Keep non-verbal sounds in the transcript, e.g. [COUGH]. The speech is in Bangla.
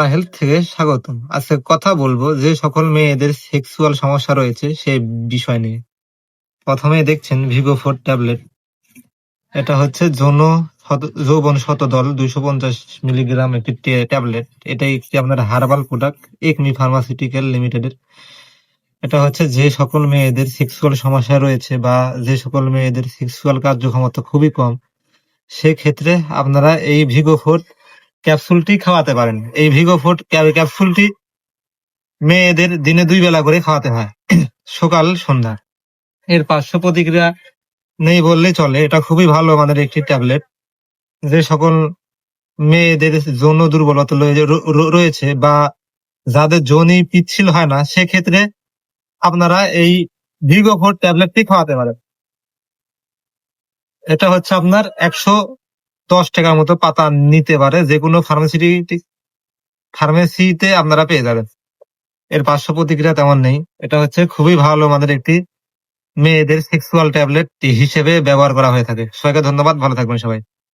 হেলথ থেকে স্বাগতম। আজকে কথা বলব যে সকল মেয়েদের সেক্সুয়াল সমস্যা রয়েছে সেই বিষয় নিয়ে। প্রথমে দেখছেন ভিভো ফোর ট্যাবলেট। এটা হচ্ছে যৌন যৌবন শতদল দুইশো পঞ্চাশ মিলিগ্রাম একটি ট্যাবলেট। এটা একটি আপনার হার্বাল প্রোডাক্ট একমি ফার্মাসিউটিক্যাল লিমিটেডের। এটা হচ্ছে যে সকল মেয়েদের সেক্সুয়াল সমস্যা রয়েছে বা যে সকল মেয়েদের সেক্সুয়াল কার্যক্ষমতা খুবই কম, সেক্ষেত্রে আপনারা এই ভিগো ফোর ক্যাপসুলটি খাওয়াতে পারেন। এই ভিগো ফোর ক্যাপসুলটি মেয়েদের দিনে দুই বেলা করে খাওয়াতে হয়। [CLEARS THROAT] সকাল, সন্ধ্যা। এর পার্শ্ব প্রতিক্রিয়া নেই বললেই চলে। এটা খুবই ভালো আমাদের একটি ট্যাবলেট। যে সকল মেয়েদের যৌন দুর্বলতা রয়েছে বা যাদের যৌনি পিচ্ছিল হয় না, সেক্ষেত্রে আপনারা এই ভিগো ফোর ট্যাবলেটটি খাওয়াতে পারেন। এটা হচ্ছে আপনার একশো দশ টাকার মতো পাতা নিতে পারে যে কোনো ফার্মেসি ফার্মেসিতে আপনারা পেয়ে যাবেন। এর পার্শ্ব প্রতিক্রিয়া তেমন নেই। এটা হচ্ছে খুবই ভালো আমাদের একটি মেয়েদের সেক্সুয়াল ট্যাবলেট হিসেবে ব্যবহার করা হয়ে থাকে। সবাইকে ধন্যবাদ, ভালো থাকবেন সবাই।